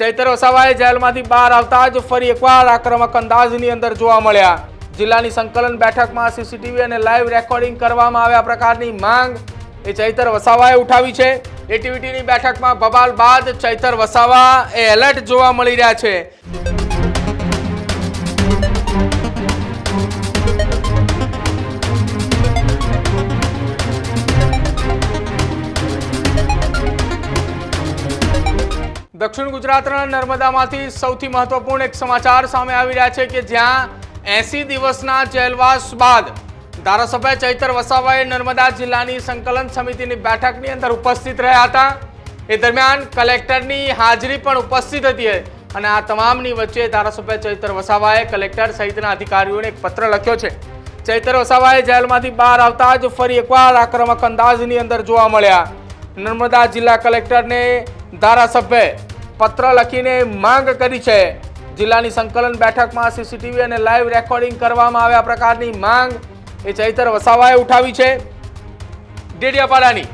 ચૈતર વસાવાએ જેલમાંથી બહાર આવતા જ ફરી એકવાર આક્રમક અંદાજની અંદર જોવા મળ્યા. જિલ્લાની સંકલન બેઠકમાં સીસીટીવી અને લાઈવ રેકોર્ડિંગ કરવામાં આવ્યા પ્રકારની માંગ એ ચૈતર વસાવાએ ઉઠાવી છે. એટીવીટીની બેઠકમાં ભબાલ બાદ ચૈતર વસાવા એ એલર્ટ જોવા મળી રહ્યા છે. દક્ષિણ ગુજરાતના નર્મદામાંથી સૌથી મહત્વપૂર્ણ એક સમાચાર સામે આવી રહ્યા છે કે જ્યાં એસી દિવસના જેલવાસ બાદ ધારાસભ્ય ચૈતર વસાવાએ નર્મદા જિલ્લાની સંકલન સમિતિની બેઠકની અંદર ઉપસ્થિત રહ્યા હતા. એ દરમિયાન કલેક્ટરની હાજરી પણ ઉપસ્થિત હતી અને આ તમામની વચ્ચે ધારાસભ્ય ચૈતર વસાવાએ કલેક્ટર સહિતના અધિકારીઓને એક પત્ર લખ્યો છે. ચૈતર વસાવાએ જેલમાંથી બહાર આવતા જ ફરી એકવાર આક્રમક અંદાજની અંદર જોવા મળ્યા. નર્મદા જિલ્લા કલેક્ટરને ધારાસભ્ય પત્ર લખીને માંગ કરી છે. જિલ્લાની સંકલન બેઠકમાં સીસીટીવી અને લાઈવ રેકોર્ડિંગ કરવામાં આવ્યા પ્રકારની માંગ એ ચૈતર વસાવાએ ઉઠાવી છે. ડેડિયાપાડાની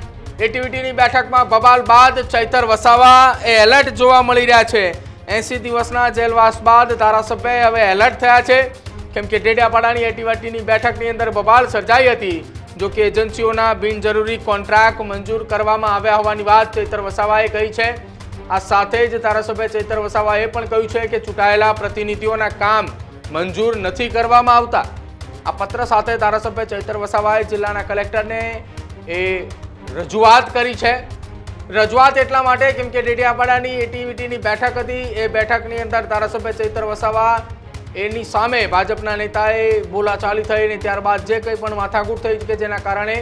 એટીવીટીની બેઠકમાં બબાલ બાદ ચૈતર વસાવા એ એલર્ટ જોવા મળી રહ્યા છે. એસી દિવસના જેલવાસ બાદ ધારાસભ્ય હવે એલર્ટ થયા છે. કેમ કે ડેડિયાપાડાની એટીવીટીની બેઠકની અંદર બબાલ સર્જાઈ હતી. જો કે એજન્સીઓના બિનજરૂરી કોન્ટ્રાક્ટ મંજૂર કરવામાં આવ્યા હોવાની વાત ચૈતર વસાવાએ કહી છે. આ સાથે જ ધારાસભ્ય ચૈતર વસાવાએ પણ કહ્યું છે કે ચૂંટાયેલા પ્રતિનિધિઓના કામ મંજૂર નથી કરવામાં આવતા. આ પત્ર સાથે ધારાસભ્ય ચૈતર વસાવાએ જિલ્લાના કલેક્ટરને એ રજૂઆત કરી છે. રજૂઆત એટલા માટે કેમ કે ડેડિયાપાડાની એટીવીટીની બેઠક હતી. એ બેઠકની અંદર ધારાસભ્ય ચૈતર વસાવા એની સામે ભાજપના નેતાએ બોલાચાલી થઈ અને ત્યારબાદ જે કંઈ પણ માથાકૂટ થઈ કે જેના કારણે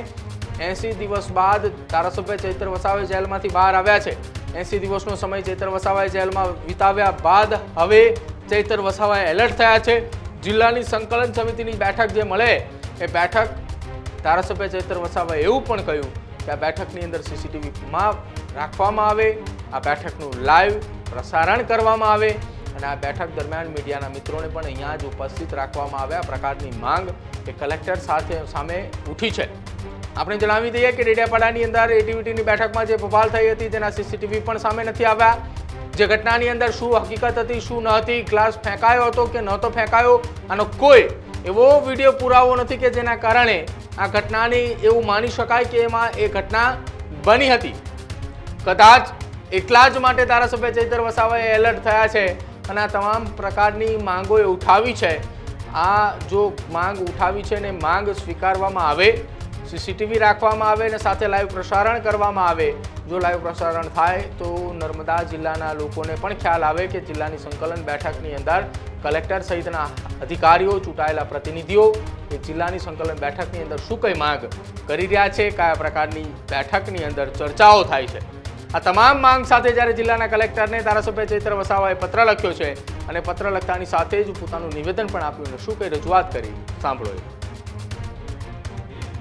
એંસી દિવસ બાદ ધારાસભ્ય ચૈતર વસાવે જેલમાંથી બહાર આવ્યા છે. એંસી દિવસનો સમય ચૈતર વસાવાએ જેલમાં વિતાવ્યા બાદ હવે ચૈતર વસાવાએ એલર્ટ થયા છે. જિલ્લાની સંકલન સમિતિની બેઠક જે મળે એ બેઠક ધારાસભ્ય ચૈતર વસાવાએ એવું પણ કહ્યું કે આ બેઠકની અંદર સીસીટીવીમાં રાખવામાં આવે, આ બેઠકનું લાઈવ પ્રસારણ કરવામાં આવે અને આ બેઠક દરમિયાન મીડિયાના મિત્રોને પણ અહીંયા જ ઉપસ્થિત રાખવામાં આવે આ પ્રકારની માંગ એ કલેક્ટર સાથે સામે ઉઠી છે. આપણે જણાવી દઈએ કે ડેડિયાપાડાની અંદર એટીવીટીની બેઠકમાં જે બબાલ થઈ હતી તેના સીસીટીવી પણ સામે નથી આવ્યા. જે ઘટનાની અંદર શું હકીકત હતી, શું ન હતી, ગ્લાસ ફેંકાયો હતો કે નહોતો ફેંકાયો, આનો કોઈ એવો વીડિયો પુરાવો નથી કે જેના કારણે આ ઘટનાની એવું માની શકાય કે એમાં એ ઘટના બની હતી. કદાચ એટલા જ માટે ધારાસભ્ય ચૈતર વસાવાએ એલર્ટ થયા છે અને આ તમામ પ્રકારની માંગો એ ઉઠાવી છે. આ જો માંગ ઉઠાવી છે ને માંગ સ્વીકારવામાં આવે સીસીટીવી રાખવામાં આવે અને સાથે લાઈવ પ્રસારણ કરવામાં આવે. જો લાઈવ પ્રસારણ થાય તો નર્મદા જિલ્લાના લોકોને પણ ખ્યાલ આવે કે જિલ્લાની સંકલન બેઠકની અંદર કલેક્ટર સહિતના અધિકારીઓ, ચૂંટાયેલા પ્રતિનિધિઓ એ જિલ્લાની સંકલન બેઠકની અંદર શું કઈ માંગ કરી રહ્યા છે, કયા પ્રકારની બેઠકની અંદર ચર્ચાઓ થાય છે. આ તમામ માંગ સાથે જ્યારે જિલ્લાના કલેક્ટરને ધારાસભ્ય ચૈત્ર વસાવાએ પત્ર લખ્યો છે અને પત્ર લખતાની સાથે જ પોતાનું નિવેદન પણ આપ્યું અને શું કઈ રજૂઆત કરી, સાંભળો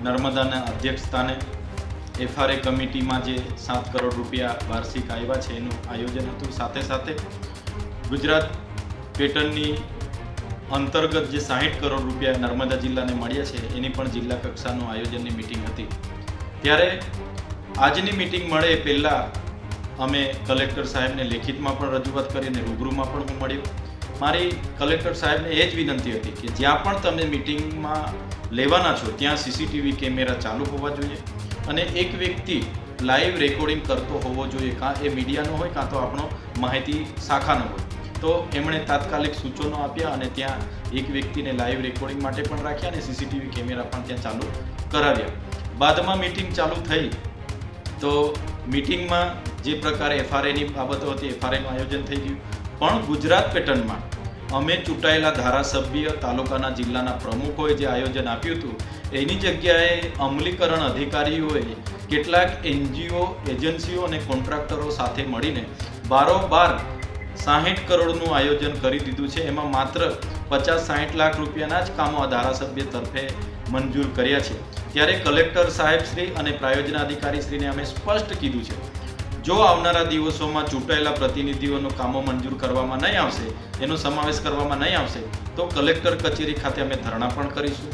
નર્મદાના અધ્યક્ષ સ્થાને એફઆરએ કમિટીમાં જે સાત કરોડ રૂપિયા વાર્ષિક આવ્યા છે, એનું આયોજન હતું. સાથે સાથે ગુજરાત પેટર્નની અંતર્ગત જે સાહીઠ કરોડ રૂપિયા નર્મદા જિલ્લાને મળ્યા છે, એની પણ જિલ્લા કક્ષાનું આયોજનની મિટિંગ હતી. ત્યારે આજની મિટિંગ મળે એ પહેલાં અમે કલેક્ટર સાહેબને લેખિતમાં પણ રજૂઆત કરી અને રૂબરૂમાં પણ હું મળ્યો. મારી કલેક્ટર સાહેબને એ જ વિનંતી હતી કે જ્યાં પણ તમે મિટિંગમાં લેવાના છો, ત્યાં સીસીટીવી કેમેરા ચાલુ હોવા જોઈએ અને એક વ્યક્તિ લાઈવ રેકોર્ડિંગ કરતો હોવો જોઈએ, કાં એ મીડિયાનો હોય, કાં તો આપણો માહિતી શાખાનો હોય. તો એમણે તાત્કાલિક સૂચનો આપ્યા અને ત્યાં એક વ્યક્તિને લાઈવ રેકોર્ડિંગ માટે પણ રાખ્યા અને સીસીટીવી કેમેરા પણ ત્યાં ચાલુ કરાવ્યા. બાદમાં મિટિંગ ચાલુ થઈ તો મિટિંગમાં જે પ્રકારે એફઆરએની બાબતો હતી એફઆરએનું આયોજન થઈ ગયું. પણ ગુજરાત પેટર્નમાં અમે ચૂંટાયેલા ધારાસભ્ય તાલુકાના જિલ્લાના પ્રમુખોએ જે આયોજન આપ્યું હતું, એની જગ્યાએ અમલીકરણ અધિકારીઓએ કેટલાક એનજીઓ, એજન્સીઓ અને કોન્ટ્રાક્ટરો સાથે મળીને બારોબાર સાહીઠ કરોડનું આયોજન કરી દીધું છે. એમાં માત્ર પચાસ સાહીઠ લાખ રૂપિયાના જ કામો આ ધારાસભ્ય તરફે મંજૂર કર્યા છે. ત્યારે કલેક્ટર સાહેબશ્રી અને પ્રાયોજનાધિકારીશ્રીને અમે સ્પષ્ટ કીધું છે જો આવનારા દિવસોમાં ચૂંટાયેલા પ્રતિનિધિઓનું કામો મંજૂર કરવામાં નહીં આવશે, એનો સમાવેશ કરવામાં નહીં આવશે, તો કલેક્ટર કચેરી ખાતે અમે ધરણા પણ કરીશું.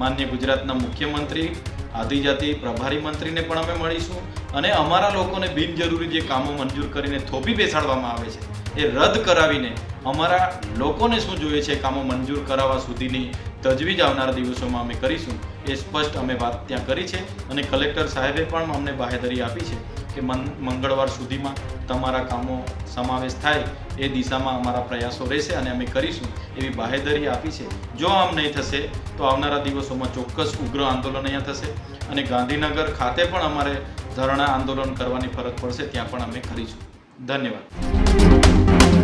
માન્ય ગુજરાતના મુખ્યમંત્રી, આદિજાતિ, પ્રભારી મંત્રીને પણ અમે મળીશું અને અમારા લોકોને બિનજરૂરી જે કામો મંજૂર કરીને થોભી બેસાડવામાં આવે છે, એ રદ કરાવીને અમારા લોકોને શું જોઈએ છે કામો મંજૂર કરાવવા સુધીની તજવીજ આવનારા દિવસોમાં અમે કરીશું, એ સ્પષ્ટ અમે વાત ત્યાં કરી છે અને કલેક્ટર સાહેબે પણ અમને બાહેધરી આપી છે. કે મંગળવાર સુધીમાં તમારા કામો સમાવેશ થાય એ દિશામાં અમારા પ્રયાસો રહેશે અને અમે કરીશું એવી બાહેધરી આપી છે. જો આમ નહીં થશે, તો આવનારા દિવસોમાં ચોક્કસ ઉગ્ર આંદોલન અહીંયા થશે અને ગાંધીનગર ખાતે પણ અમારે ધરણા આંદોલન કરવાની ફરજ પડશે, ત્યાં પણ અમે કરીશું. ધન્યવાદ.